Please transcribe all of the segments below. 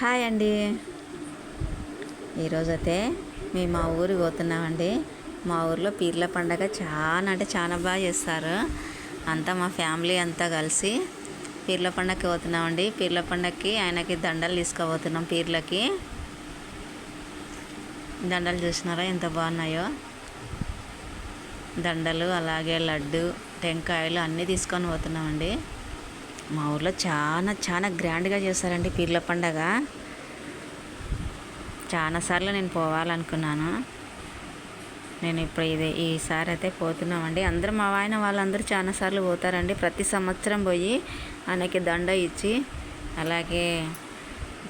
Hi అండి. ఈరోజైతే మేము మా ఊరికి పోతున్నామండి. మా ఊర్లో పీర్ల పండగ చాలా అంటే చాలా బాగా చేస్తారు. అంతా మా ఫ్యామిలీ అంతా కలిసి పీర్ల పండగకి పోతున్నామండి. పీర్ల పండగకి ఆయనకి దండలు తీసుకుపోతున్నాం పీర్లకి. దండలు చూసినారా? ఎంత బాగున్నాయో. దండలు అలాగే లడ్డు టెంకాయలు అన్నీ తీసుకొని పోతున్నామండి. మా ఊర్లో చాలా చాలా గ్రాండ్గా చేస్తారండి పీర్ల పండగ. చాలాసార్లు నేను పోవాలనుకున్నాను. నేను ఇప్పుడు ఇది ఈసారి అయితే పోతున్నామండి. అందరూ మా ఆయన వాళ్ళందరూ చాలాసార్లు పోతారండి. ప్రతి సంవత్సరం పోయి ఆయనకి దండ ఇచ్చి అలాగే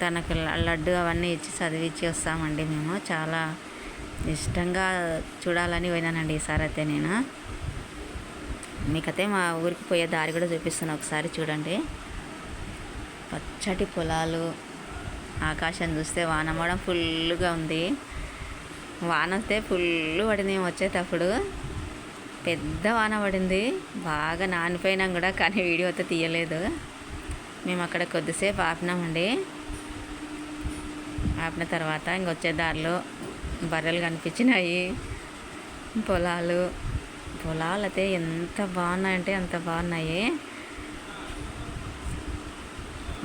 తనకు లడ్డు అవన్నీ ఇచ్చి చదివించి వస్తామండి మేము. చాలా ఇష్టంగా చూడాలని పోయినానండి ఈసారి అయితే నేను. మీకైతే మా ఊరికి పోయే దారి కూడా చూపిస్తాను ఒకసారి చూడండి. పచ్చటి పొలాలు ఆకాశం చూస్తే వాన మోడం ఫుల్గా ఉంది. వాన వస్తే ఫుల్ పడింది మేము వచ్చేటప్పుడు. పెద్ద వాన పడింది. బాగా నానిపోయినాం కూడా కానీ వీడియో అయితే తీయలేదు. మేము అక్కడ కొద్దిసేపు ఆపినామండి. ఆపిన తర్వాత ఇంకొచ్చే దారిలో బర్రెలు కనిపించినాయి పొలాలు. పొలాలు అయితే ఎంత బాగున్నాయంటే అంత బాగున్నాయి.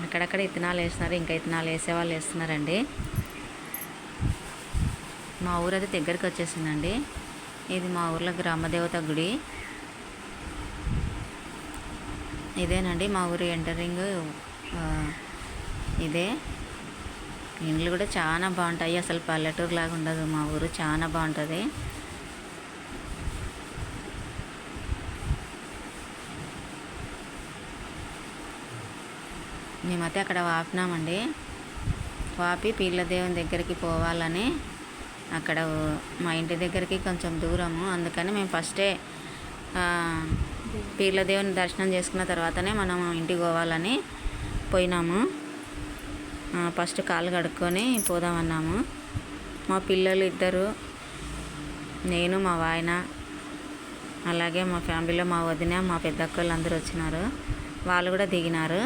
అక్కడక్కడ ఇత్తనాలు వేస్తున్నారు ఇంకా ఇత్తనాలు వేసే వాళ్ళు వేస్తున్నారండి. మా ఊరు అయితే దగ్గరికి వచ్చేసిందండి. ఇది మా ఊర్లో గ్రామదేవత గుడి. ఇదేనండి మా ఊరి ఎంటరింగ్ ఇదే. ఇండ్లు కూడా చాలా బాగుంటాయి. అసలు పల్లెటూరు లాగా ఉండదు మా ఊరు చాలా బాగుంటుంది. మేమైతే అక్కడ వాపినామండి. వాపి పీర్ల దేవుని దగ్గరికి పోవాలని అక్కడ మా ఇంటి దగ్గరికి కొంచెం దూరము. అందుకని మేము ఫస్టే పీర్లదేవుని పీర్ల దేవుని దర్శనం చేసుకున్న తర్వాతనే మనం ఇంటికి పోవాలని పోయినాము. ఫస్ట్ కాలు కడుక్కొని పోదామన్నాము. మా పిల్లలు ఇద్దరు నేను మా వాయన అలాగే మా ఫ్యామిలీలో మా వదిన మా పెద్దక్కళ్ళు అందరూ వచ్చినారు. వాళ్ళు కూడా దిగినారు.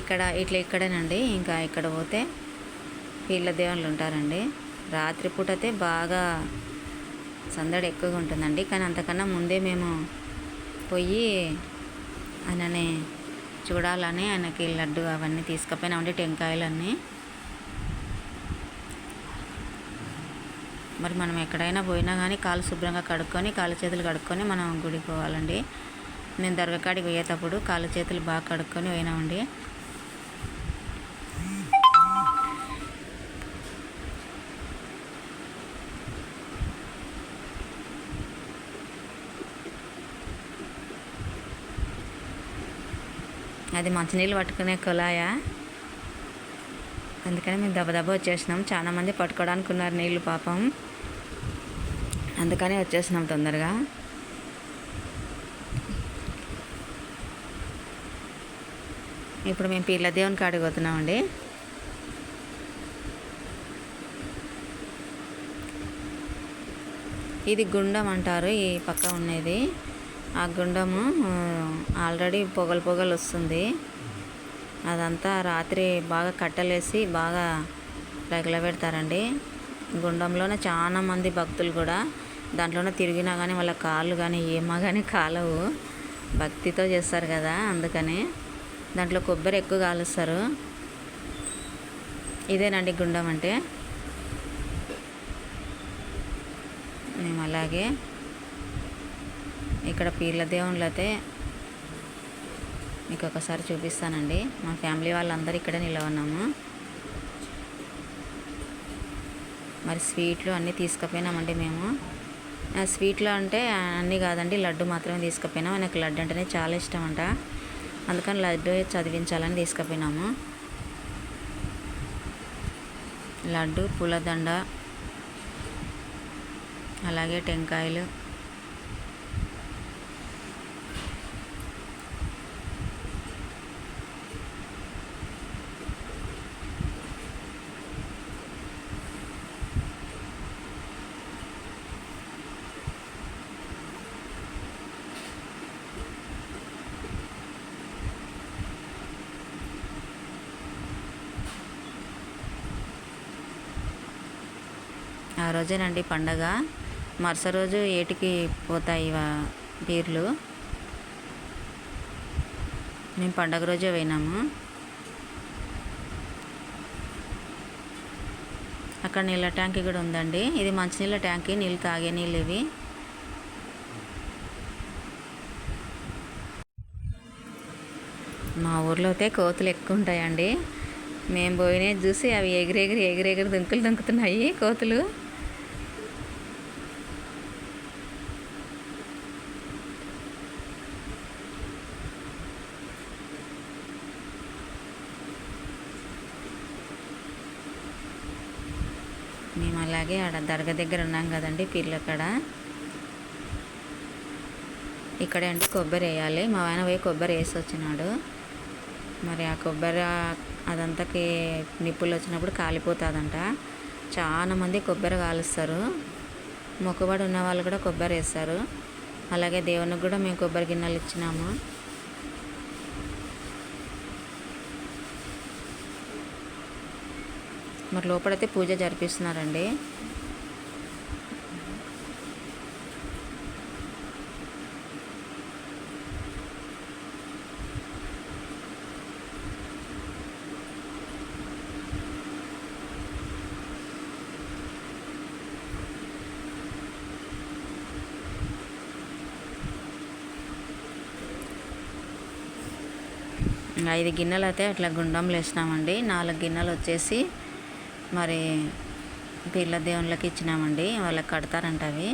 ఇక్కడ ఇట్లా ఇక్కడేనండి. ఇంకా ఇక్కడ పోతే పీళ్ళ దేవుళ్ళు ఉంటారండి. రాత్రిపూట అయితే బాగా సందడి ఎక్కువగా ఉంటుందండి. కానీ అంతకన్నా ముందే మేము పోయి ఆయనని చూడాలని ఆయనకి లడ్డు అవన్నీ తీసుకుపోయినామండి టెంకాయలన్నీ. మరి మనం ఎక్కడైనా పోయినా కానీ కాలు శుభ్రంగా కడుక్కొని కాలు చేతులు కడుక్కొని మనం గుడికి పోవాలండి. నేను దర్గకాడికి పోయేటప్పుడు కాలు చేతులు బాగా కడుక్కొని పోయినామండి అది మంచినీళ్ళు పట్టుకునే కుళాయా? అందుకని మేము దెబ్బ వచ్చేసినాం. చాలామంది పట్టుకోవడానికి ఉన్నారు నీళ్ళు పాపం. అందుకని వచ్చేసినాం తొందరగా. ఇప్పుడు మేము పీర్ల దేవుని కాడికి ఇది గుండం అంటారు ఈ పక్క ఉన్నది. ఆ గుండము ఆల్రెడీ పొగలు పొగలు వస్తుంది. అదంతా రాత్రి బాగా కట్టలేసి బాగా రగలబెడతారండి. గుండంలోనే చాలా మంది భక్తులు కూడా దాంట్లోనే తిరిగినా కానీ వాళ్ళ కాళ్ళు కానీ ఏమా కానీ కాలవు. భక్తితో చేస్తారు కదా అందుకని. దాంట్లో కొబ్బరి ఎక్కువ కాలుస్తారు. ఇదేనండి గుండం అంటే. మేము అలాగే. ఇక్కడ పీర్ల దేవుళ్ళు అయితే మీకు ఒకసారి చూపిస్తానండి. మా ఫ్యామిలీ వాళ్ళందరూ ఇక్కడే నిలవన్నాము మరి స్వీట్లు అన్నీ తీసుకుపోయినామండి మేము. స్వీట్లు అంటే అన్నీ కాదండి లడ్డు మాత్రమే తీసుకుపోయినాం. నాకు లడ్డు అంటేనే చాలా ఇష్టం అంట అందుకని లడ్డు చదివించాలని తీసుకుపోయినాము. లడ్డు పూలదండ అలాగే టెంకాయలు ఆ రోజేనండి పండగ. మరుస రోజు ఏటికి పోతాయి బీర్లు? పీర్లు మేము పండగ రోజే పోయినాము. అక్కడ నీళ్ళ ట్యాంక్ కూడా ఉందండి. ఇది మంచినీళ్ళ ట్యాంక్ నీళ్ళు తాగే నీళ్ళు ఇవి. మా ఊర్లో అయితే కోతులు ఎక్కువ ఉంటాయండి. మేము పోయినవి చూసి అవి ఎగిరెగిరి ఎగిరెగిరి దుంకులు దుంకుతున్నాయి కోతులు మేము అలాగే ఆడ దర్గా దగ్గర ఉన్నాం కదండి పీర్ల కాడ. ఇక్కడే అండి కొబ్బరి వేయాలి. మా ఆయన పోయి కొబ్బరి వేసి వచ్చినాడు మరి ఆ కొబ్బరి అదంతాకి నిప్పులు వచ్చినప్పుడు కాలిపోతుందంట. చాలామంది కొబ్బరి కాలుస్తారు. మొక్కుబడి ఉన్న వాళ్ళు కూడా కొబ్బరి వేస్తారు. అలాగే దేవునికి కూడా మేము కొబ్బరి గిన్నెలు ఇచ్చినాము. మరి లోపలైతే పూజ జరిపిస్తున్నారండి. ఐదు గిన్నెలు అయితే అట్లా గుండంలో వేసినామండి. నాలుగు గిన్నెలు వచ్చేసి మరి పిల్ల దేవుళ్ళకి ఇచ్చినామండి వాళ్ళకి కడతారంట అవి.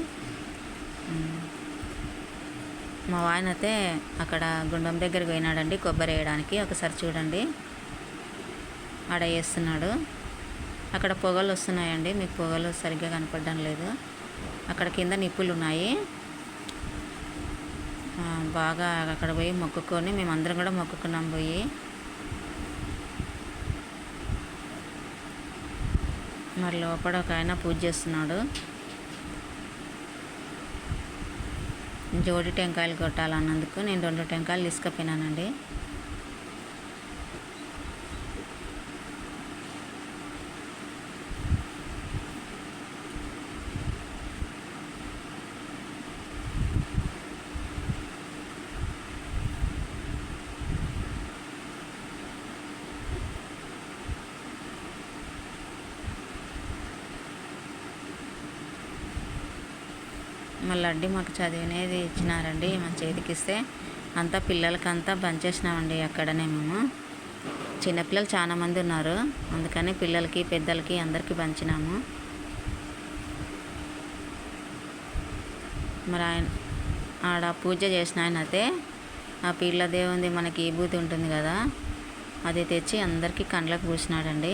మా ఆయన అయితే అక్కడ గుండం దగ్గరికి పోయినాడండి కొబ్బరి వేయడానికి. ఒకసారి చూడండి. ఆడ వేస్తున్నాడు. అక్కడ పొగలు వస్తున్నాయండి మీకు పొగలు సరిగ్గా కనపడడం లేదు. అక్కడ కింద నిప్పులు ఉన్నాయి బాగా అక్కడ పోయి మొక్కుకొని మేమందరం కూడా మొక్కుకున్నాం పోయి. మరి లోపల ఒక ఆయన పూజ చేస్తున్నాడు. జోడి టెంకాయలు కొట్టాలన్నందుకు నేను రెండు టెంకాయలు తీసుకుపోయినానండి. అండి మాకు చదివినది ఇచ్చినారండి మా చేతికి ఇస్తే అంతా పిల్లలకంతా పంచేసినామండి అక్కడనే మేము. చిన్నపిల్లలు చాలామంది ఉన్నారు అందుకని పిల్లలకి పెద్దలకి అందరికీ పంచినాము మరి ఆయన ఆడ పూజ చేసిన ఆయన అయితే ఆ పిల్ల దేవుంది మనకి ఈ బూతి ఉంటుంది కదా అది తెచ్చి అందరికీ కండ్లకు పూసినాడండి.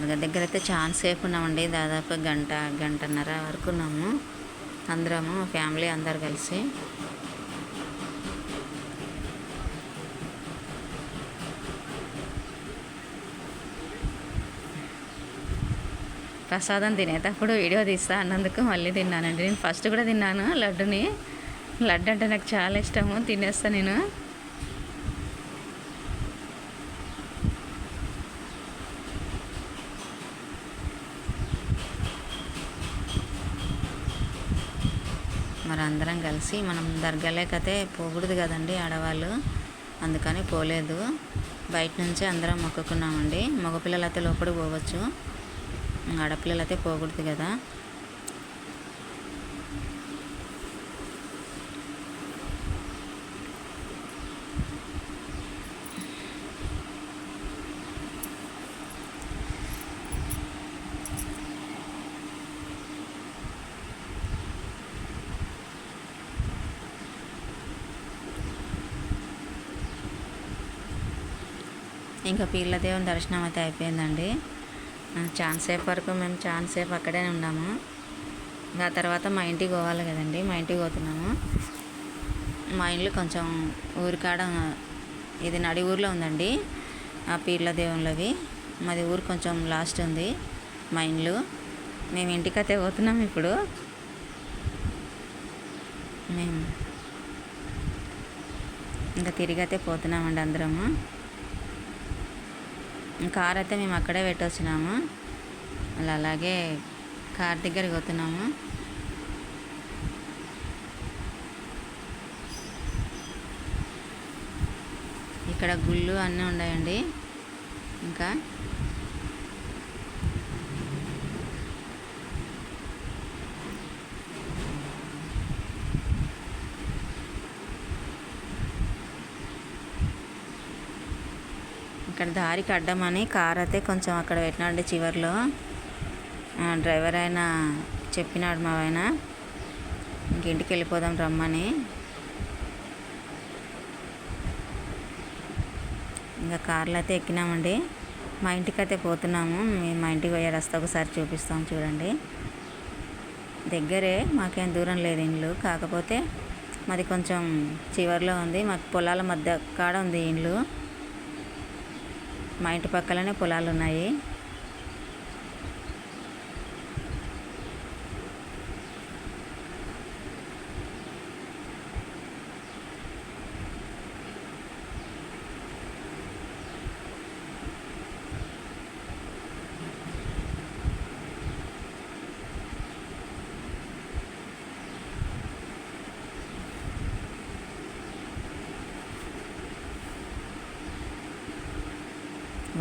మేము దర్గా దగ్గర అయితే చాలా సేపు ఉన్నామండి దాదాపు గంట గంటన్నర వరకు ఉన్నాము. అందరము ఫ్యామిలీ అందరు కలిసి. ప్రసాదం తినేటప్పుడు వీడియో తీస్తా అన్నందుకు మళ్ళీ తిన్నానండి. నేను ఫస్ట్ కూడా తిన్నాను లడ్డుని. లడ్డు అంటే నాకు చాలా ఇష్టము తినేస్తాను నేను మరి అందరం మనం దర్గాలేకైతే పోకూడదు కదండి ఆడవాళ్ళు. అందుకని పోలేదు. బయట నుంచే అందరం మొక్కుకున్నామండి. మగపిల్లలు అయితే లోపలికి పోవచ్చు. ఆడపిల్లలు అయితే పోకూడదు కదా. ఇంకా పీర్ల దేవుని దర్శనం అయితే అయిపోయిందండి. ఛాన్స్ సేపు వరకు మేము ఛాన్స్ సేపు అక్కడే ఉన్నాము. ఇంకా తర్వాత మా ఇంటికి పోవాలి కదండి మా ఇంటికి పోతున్నాము. మా ఇల్లు కొంచెం ఊరికాడ ఇది నడి ఊర్లో ఉందండి ఆ పీర్ల దేవుళ్ళవి. మాది ఊరు కొంచెం లాస్ట్ ఉంది మా ఇండ్లు మేము ఇంటికైతే పోతున్నాం ఇప్పుడు. మేము ఇంకా తిరిగి అయితే పోతున్నామండి అందరము. కార్ అయితే మేము అక్కడే పెట్టొచ్చినాము. అలా అలాగే కార్ దగ్గరికి పోతున్నాము. ఇక్కడ గుళ్ళు అన్నీ ఉన్నాయండి. ఇంకా దారికి అడ్డమని కార్ అయితే కొంచెం అక్కడ పెట్టినాడు చివర్లో. డ్రైవర్ ఆయన చెప్పినాడు మా ఆయన. ఇంటికి వెళ్ళిపోదాం రమ్మని. ఇంకా కార్లో అయితే ఎక్కినామండి. మా ఇంటికి అయితే పోతున్నాము. మేము మా ఇంటికి పోయే రస్తా ఒకసారి చూపిస్తాం చూడండి. దగ్గరే మాకేం దూరం లేదు ఇండ్లు. కాకపోతే మాది కొంచెం చివర్లో ఉంది. మాకు పొలాల మధ్య కాడ ఉంది ఇండ్లు. మా ఇంటి పక్కలనే పొలాలు ఉన్నాయి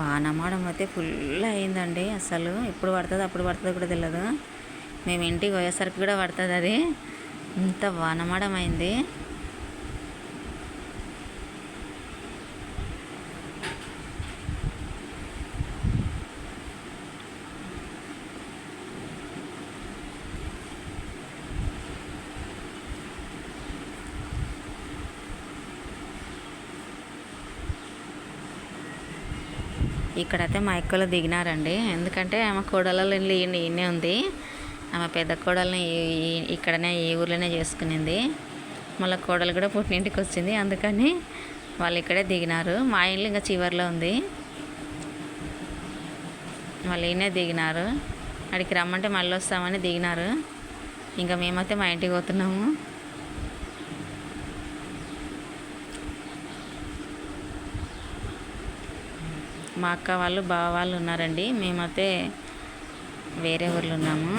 వానమాడం అయితే ఫుల్ అయిందండి. అసలు ఎప్పుడు పడుతుంది అప్పుడు పడుతుందో కూడా తెలియదు మేము ఇంటికి పోయేసరికి కూడా పడుతుంది అది. ఇంత వానమాడం అయింది ఇక్కడైతే మా ఎక్కలు దిగినారండి. ఎందుకంటే ఆమె కోడలలో ఇల్లు ఈయనే ఉంది. ఆమె పెద్ద కోడల్ని ఇక్కడనే ఈ ఊర్లోనే చేసుకునింది. మళ్ళీ కోడలు కూడా పుట్టినింటికి వచ్చింది. అందుకని వాళ్ళు ఇక్కడే దిగినారు. మా ఇల్లు ఇంకా చివర్లో ఉంది. వాళ్ళు ఈయనే దిగినారు. అక్కడికి రమ్మంటే మళ్ళీ వస్తామని దిగినారు. ఇంకా మేమైతే మా ఇంటికి పోతున్నాము. మా అక్క వాళ్ళు బావ వాళ్ళు ఉన్నారండి. మేమైతే వేరే ఊర్లో ఉన్నాము.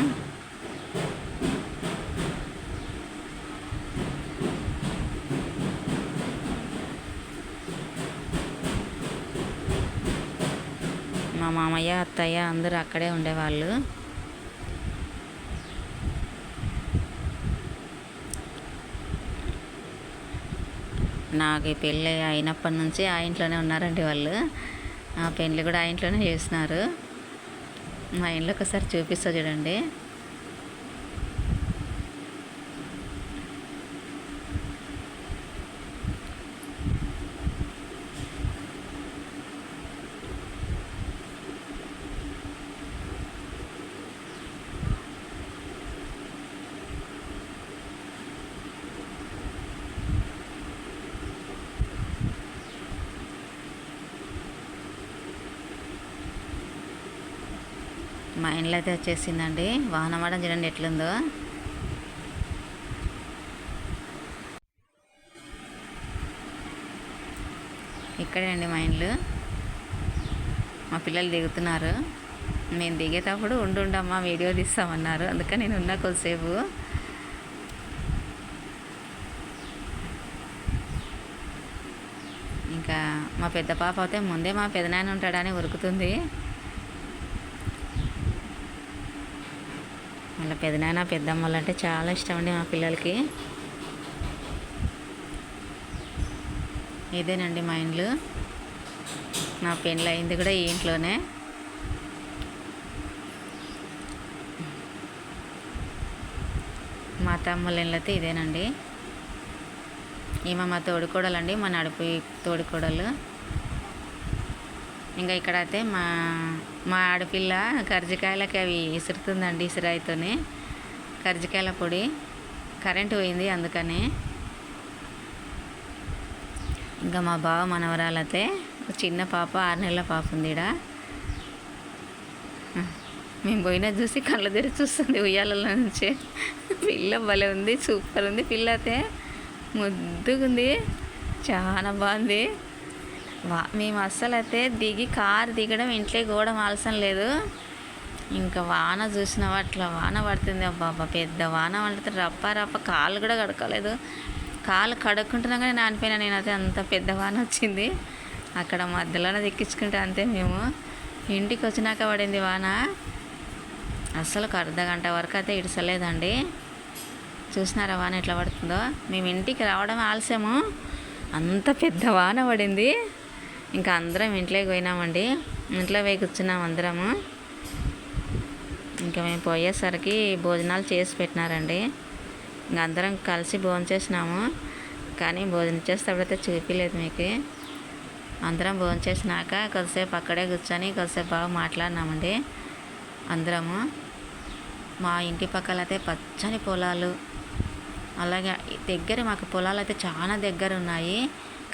మా మామయ్య అత్తయ్య అందరూ అక్కడే ఉండేవాళ్ళు. నాకు ఈ పెళ్ళి అయినప్పటి నుంచి ఆ ఇంట్లోనే ఉన్నారండి వాళ్ళు. పెళ్ళి కూడా ఆ ఇంట్లోనే చేస్తున్నారు. మా ఇంట్లో ఒకసారి చూపిస్తా చూడండి. వానలు అయితే వచ్చేసిందండి వాహనమాడం చూడండి ఎట్లుందో. ఇక్కడే అండి మా ఇండ్లు. మా పిల్లలు దిగుతున్నారు. మేము దిగేటప్పుడు ఉండు ఉండమ్మా వీడియో తీస్తామన్నారు. అందుకని నేను ఉన్నా కొద్దిసేపు. ఇంకా మా పెద్ద పాప అయితే ముందే మా పెదనాయన ఉంటాడని ఉరుకుతుంది. పెదనాయన పెద్దమ్మలు అంటే చాలా ఇష్టం అండి మా పిల్లలకి. ఇదేనండి మా ఇండ్లు. నా పెళ్ళి అయింది కూడా ఈ ఇంట్లోనే. మా తమ్ముళ్ళ ఇల్లు అయితే ఇదేనండి. ఈమె మా తోడుకోడలండి మా నడుపు తోడుకోడలు. ఇంకా ఇక్కడైతే మా మా ఆడపిల్ల కర్జికాయలకి అవి ఇసురుతుందండి ఇసురాయితోనే. కర్జికాయల పొడి. కరెంటు పోయింది అందుకని. ఇంకా మా బావ మనవరాలైతే చిన్న పాప ఆరు నెలల పాప ఉంది ఈడ. మేము పోయినా చూసి కళ్ళ తెరి చూస్తుంది ఉయ్యాలలో నుంచి. పిల్ల భలే ఉంది సూపర్ ఉంది. పిల్ల అయితే ముద్దుగుంది చాలా బాగుంది. వా మేము అస్సలు అయితే దిగి కారు దిగడం ఇంట్లో కూడా అవసరం లేదు. ఇంకా వాన చూసినా అట్లా వాన పడుతుంది అబ్బాబా పెద్ద వాన పడుతుంది రప్ప రప్ప కాలు కూడా కడకలేదు కాలు కడుక్కుంటున్నా కానీ నానిపోయినా నేనైతే అంత పెద్ద వాన వచ్చింది. అక్కడ మధ్యలోనే దిక్కించుకుంటే అంతే మేము. ఇంటికి వచ్చినాక పడింది వాన. అస్సలు ఒక అర్ధ గంట వరకు అయితే ఇడసలేదండి. చూసినారా వాన ఎట్లా పడుతుందో? మేము ఇంటికి రావడం ఆలస్యము. అంత పెద్ద వాన పడింది. ఇంకా అందరం ఇంట్లోకి పోయినామండి. ఇంట్లో పోయి కూర్చున్నాం అందరము. ఇంకా మేము పోయేసరికి భోజనాలు చేసి పెట్టినారండి. ఇంకా అందరం కలిసి భోజనం చేసినాము. కానీ భోజనం చేసేటప్పుడైతే చూపించలేదు మీకు. అందరం భోజనం చేసినాక కొద్దిసేపు అక్కడే కూర్చొని కొద్దిసేపు బాగా మాట్లాడినామండి. అందరము. మా ఇంటి పక్కల అయితే పచ్చని పొలాలు. అలాగే దగ్గర మాకు పొలాలు అయితే చాలా దగ్గర ఉన్నాయి.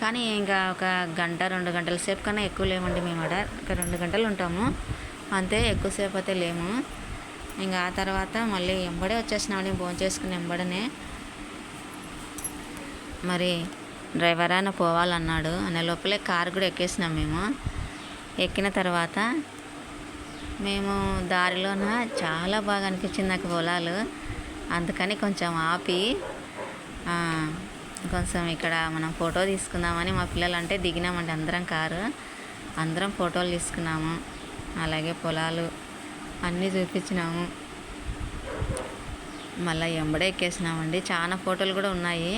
కానీ ఇంకా ఒక గంట రెండు గంటల సేపు కన్నా ఎక్కువ లేమండి మేము ఆడ. ఒక రెండు గంటలు ఉంటాము. అంతే ఎక్కువసేపు అయితే లేము. ఇంకా ఆ తర్వాత మళ్ళీ ఎంబడే వచ్చేసినామని భోజనం చేసుకుని ఎంబడనే. మరి డ్రైవర్ ఆయన పోవాలన్నాడు. అనే లోపలే కారు కూడా ఎక్కేసినాం మేము. ఎక్కిన తర్వాత మేము దారిలోన చాలా బాగా అనిపించింది నాకు పొలాలు. అందుకని కొంచెం ఆపి కొంచెం ఇక్కడ మనం ఫోటో తీసుకుందామని మా పిల్లలు అంటే దిగినామండి. అందరం కారు. అందరం ఫోటోలు తీసుకున్నాము. అలాగే పొలాలు అన్నీ చూపించినాము. మళ్ళీ ఎంబడే ఎక్కేసినామండి. చాలా ఫోటోలు కూడా ఉన్నాయి.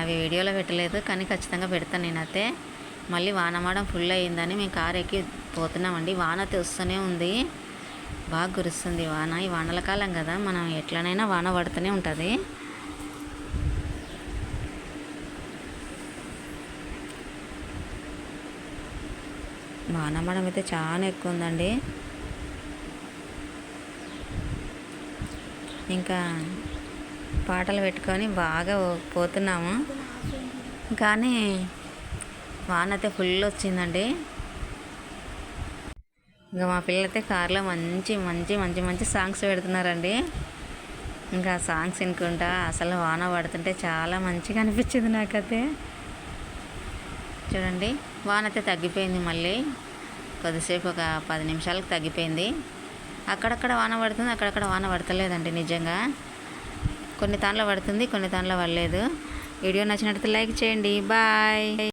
అవి వీడియోలో పెట్టలేదు కానీ ఖచ్చితంగా పెడతాను నేనైతే. మళ్ళీ వానమాడం ఫుల్ అయ్యిందని మేము కారు ఎక్కి పోతున్నామండి. వాన అయితే వస్తూనే ఉంది. బాగా కురుస్తుంది వాన. ఈ వానల కాలం కదా మనం ఎట్లనైనా వాన పడుతూనే ఉంటుంది. వానమాడం అయితే చాలా ఎక్కువ ఉందండి ఇంకా పాటలు పెట్టుకొని బాగా పోతున్నాము. కానీ వాన అయితే ఫుల్ వచ్చిందండి. ఇంకా మా పిల్లలైతే కార్లో మంచి మంచి మంచి మంచి సాంగ్స్ పెడుతున్నారండి. ఇంకా సాంగ్స్ వినుకుంటా అసలు వాన పడుతుంటే చాలా మంచిగా అనిపించింది నాకైతే. చూడండి వాన అయితే తగ్గిపోయింది మళ్ళీ. కొద్దిసేపు ఒక పది నిమిషాలకు తగ్గిపోయింది. అక్కడక్కడ వాన పడుతుంది అక్కడక్కడ వాన పడతలేదండి నిజంగా. కొన్ని తాన్లో పడుతుంది కొన్ని తాన్లో పడలేదు. వీడియో నచ్చినట్లయితే లైక్ చేయండి. బాయ్.